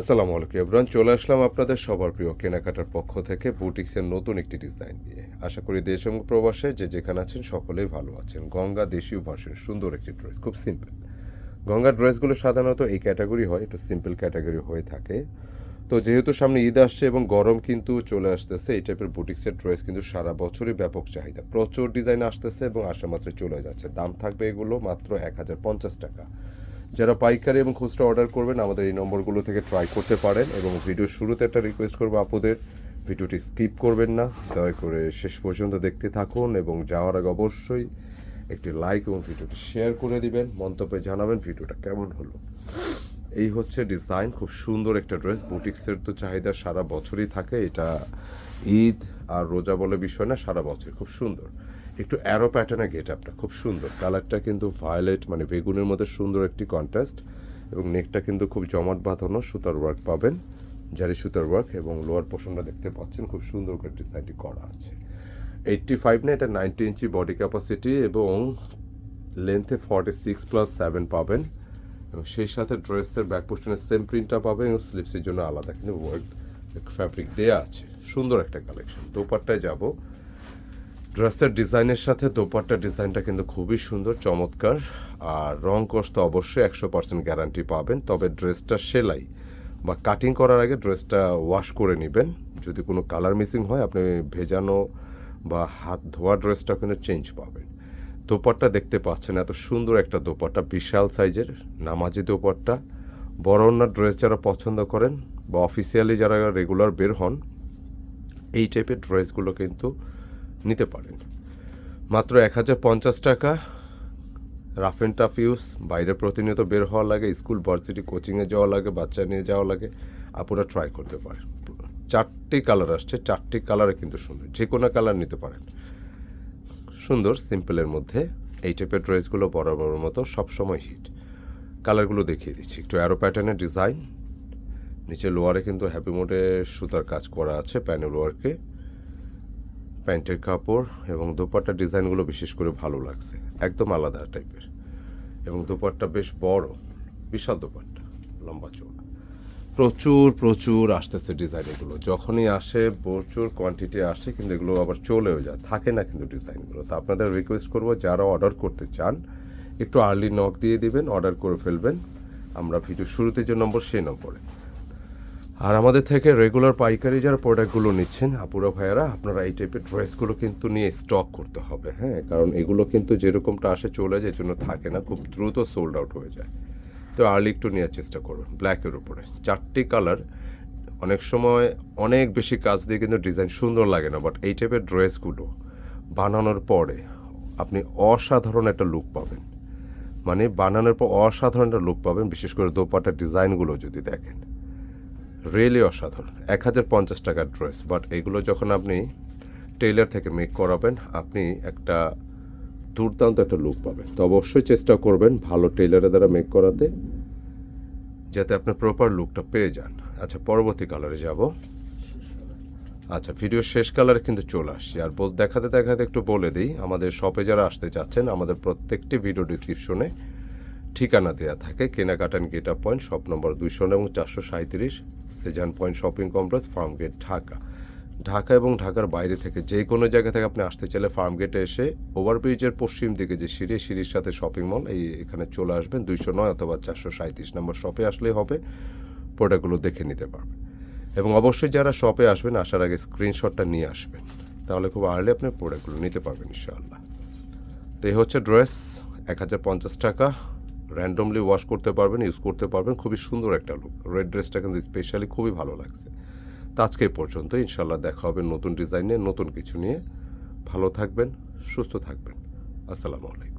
আসসালামু আলাইকুম এব্রান চলে আসলাম আপনাদের সবার প্রিয় কেনাকাটার পক্ষ থেকে বুটিক্সের নতুন একটি ডিজাইন নিয়ে। আশা করি দেশ এবং প্রবাসে যে যেখানে আছেন সকলেই ভালো আছেন। গঙ্গা দেশীয় ভার্সন সুন্দর একটি ড্রেস খুব সিম্পল গঙ্গার ড্রেসগুলো সাধারণত এই ক্যাটাগরি হয়, একটু সিম্পল ক্যাটাগরি হয়ে থাকে। তো যেহেতু সামনে ঈদ আসছে এবং গরম কিন্তু চলে আসতেছে, এই টাইপের বুটিক্সের ড্রেস কিন্তু সারা বছরই ব্যাপক চাহিদা। প্রচুর ডিজাইন আসতেছে এবং আসা মাত্র চলে যাচ্ছে। দাম থাকবে এগুলো মাত্র এক হাজার পঞ্চাশ টাকা। যারা পাইকারি এবং খুচরা অর্ডার করবেন, আমাদের এই নম্বরগুলো থেকে ট্রাই করতে পারেন এবং ভিডিওর শুরুতে একটা রিকোয়েস্ট করব আপুদের। ভিডিওটি স্কিপ করবেন না, দয়া করে শেষ পর্যন্ত দেখতে থাকুন এবং যাওয়ার আগে অবশ্যই একটি লাইক এবং ভিডিওটি শেয়ার করে দিবেন, মন্তব্যে জানাবেন ভিডিওটা কেমন হলো। এই হচ্ছে ডিজাইন খুব সুন্দর একটা ড্রেস বুটিক্সের তো চাহিদা সারা বছরই থাকে, এটা ঈদ আর রোজা বলে বিষয় না, সারা বছর, খুব সুন্দর। একটু অ্যারো প্যাটার্নের গেট আপটা খুব সুন্দর। কালারটা কিন্তু ভায়োলেট মানে বেগুনের মধ্যে সুন্দর একটি কন্ট্রাস্ট এবং নেকটা কিন্তু খুব জমাট বাঁধানো সুতার ওয়ার্ক পাবেন, জারি সুতার ওয়ার্ক এবং লোয়ার পোর্শনটা দেখতে পাচ্ছেন, খুব সুন্দর করে ডিজাইনটি করা আছে। এইটটি ফাইভ না, এটা নাইনটি ইঞ্চি বডি ক্যাপাসিটি এবং লেন্থে ফর্টি সিক্স প্লাস সেভেন পাবেন এবং সেই সাথে ড্রেসের ব্যাক পোর্শনের সেম প্রিন্টটা পাবেন এবং স্লিপসের জন্য আলাদা কিন্তু ওয়ার্ক ফ্যাব্রিক দেওয়া আছে। সুন্দর একটা কালেকশন দোপারটায় যাব। ড্রেসের ডিজাইনের সাথে দোপাট্টার ডিজাইনটা কিন্তু খুবই সুন্দর, চমৎকার। আর রং কষ তো অবশ্যই একশো পার্সেন্ট গ্যারান্টি পাবেন, তবে ড্রেসটা সেলাই বা কাটিং করার আগে ড্রেসটা ওয়াশ করে নেবেন। যদি কোনো কালার মিসিং হয়, আপনি ভেজানো বা হাত ধোয়া ড্রেসটা কিন্তু চেঞ্জ পাবেন। দোপাট্টা দেখতে পাচ্ছেন, এত সুন্দর একটা দোপাট্টা, বিশাল সাইজের নামাজি দোপাট্টা। বড় অন্যার ড্রেস যারা পছন্দ করেন বা অফিসিয়ালি যারা রেগুলার বের হন, এই টাইপের ড্রেসগুলো কিন্তু নিতে পারেন। মাত্র এক হাজার পঞ্চাশ টাকা রাফ অ্যান্ড টাফ ইউজ বাইরে প্রতিনিয়ত বের হওয়া লাগে স্কুল ভার্সিটি কোচিংয়ে যাওয়া লাগে, বাচ্চা নিয়ে যাওয়া লাগে, আপুরা ট্রাই করতে পারেন। চারটি কালার আসছে, চারটি কালারে কিন্তু সুন্দর, যে কোনো কালার নিতে পারেন। সুন্দর সিম্পলের মধ্যে, এই টাইপের ড্রেসগুলো বরাবর মতো সবসময় হিট কালারগুলো দেখিয়ে দিচ্ছি, একটু অ্যারো প্যাটার্নের ডিজাইন নিচে লোয়ারে কিন্তু হ্যাপি মোডে সুতার কাজ করা আছে প্যানেল ওয়ার্কে প্যান্টের কাপড় এবং দোপাট্টার ডিজাইনগুলো বিশেষ করে ভালো লাগছে। একদম আলাদা টাইপের। এবং দোপাট্টা বেশ বড়, বিশাল দোপাট্টা, লম্বা চৌড়া প্রচুর প্রচুর আসতেছে ডিজাইন এগুলো। যখনই আসে, প্রচুর কোয়ান্টিটি আসে, কিন্তু এগুলো আবার চলেও যায়। থাকে না কিন্তু ডিজাইনগুলো তো আপনাদের রিকোয়েস্ট করব, যারা অর্ডার করতে চান, একটু আর্লি নক দিয়ে দিবেন অর্ডার করে ফেলবেন। আমরা ভিডিও শুরুতে যে নম্বর সেই নম্বরে আর আমাদের থেকে রেগুলার পাইকারি যারা প্রোডাক্টগুলো নিচ্ছেন, আপুরা ভাইয়ারা, আপনারা এই টাইপের ড্রেসগুলো কিন্তু নিয়ে স্টক করতে হবে হ্যাঁ? কারণ এগুলো কিন্তু যেরকমটা আসে চলে যায় জন্য থাকে না, খুব দ্রুত সোল্ড আউট হয়ে যায়। তো আর্লি একটু নেওয়ার চেষ্টা করবেন ব্ল্যাকের উপরে। চারটি কালার অনেক সময় অনেক বেশি কাজ দিয়ে কিন্তু ডিজাইন সুন্দর লাগে না বাট এই টাইপের ড্রেসগুলো বানানোর পরে আপনি অসাধারণ একটা লুক পাবেন। মানে বানানোর পর অসাধারণ একটা লুক পাবেন, বিশেষ করে দোপাটার ডিজাইনগুলো যদি দেখেন। রিয়েলি অসাধারণ। এক হাজার পঞ্চাশ টাকার ড্রেস বাট এগুলো যখন আপনি টেইলার থেকে মেক করাবেন, আপনি একটা দুর্দান্ত একটা লুক পাবেন। তো অবশ্যই চেষ্টা করবেন ভালো টেইলারের দ্বারা মেক করাতে, যাতে আপনি প্রপার লুকটা পেয়ে যান। আচ্ছা পরবর্তী কালারে যাব। আচ্ছা ভিডিওর শেষ কালারে কিন্তু চলে আসছি। আর বল দেখাতে দেখাতে একটু বলে দিই, আমাদের শপে যারা আসতে চাচ্ছেন, আমাদের প্রত্যেকটি ভিডিও ডিসক্রিপশনে ঠিকানা দেওয়া থাকে কেনাকাটা get up point, shop number দুইশো এবং চারশো সাঁত্রিশ Shezan point shopping complex, farm gate Dhaka. Dhaka এবং ঢাকার বাইরে থেকে যে কোনো জায়গা থেকে আপনি আসতে চাইলে ফার্ম গেটে এসে ওভারব্রিজের পশ্চিম দিকে যে সিঁড়ি সিঁড়ির সাথে শপিং মল এই এখানে চলে আসবেন দুইশো নয় অথবা চারশো সাঁত্রিশ নম্বর শপে আসলেই হবে প্রোডাক্টগুলো দেখে নিতে পারবেন। এবং অবশ্যই যারা শপে আসবেন, আসার আগে স্ক্রিনশটটা নিয়ে আসবেন, তাহলে খুব আর্লি আপনি প্রোডাক্টগুলো নিতে পারবেন ইনশাআল্লাহ। তো এই হচ্ছে ড্রেস এক হাজার পঞ্চাশ টাকা। র্যান্ডমলি ওয়াশ করতে পারবেন ইউজ করতে পারবেন। খুবই সুন্দর একটা লুক রেড ড্রেসটা কিন্তু স্পেশালি খুবই ভালো লাগছে। তো আজকে পর্যন্ত ইনশাল্লাহ দেখা হবে নতুন ডিজাইনে নতুন কিছু নিয়ে। ভালো থাকবেন, সুস্থ থাকবেন। আসসালামু আলাইকুম।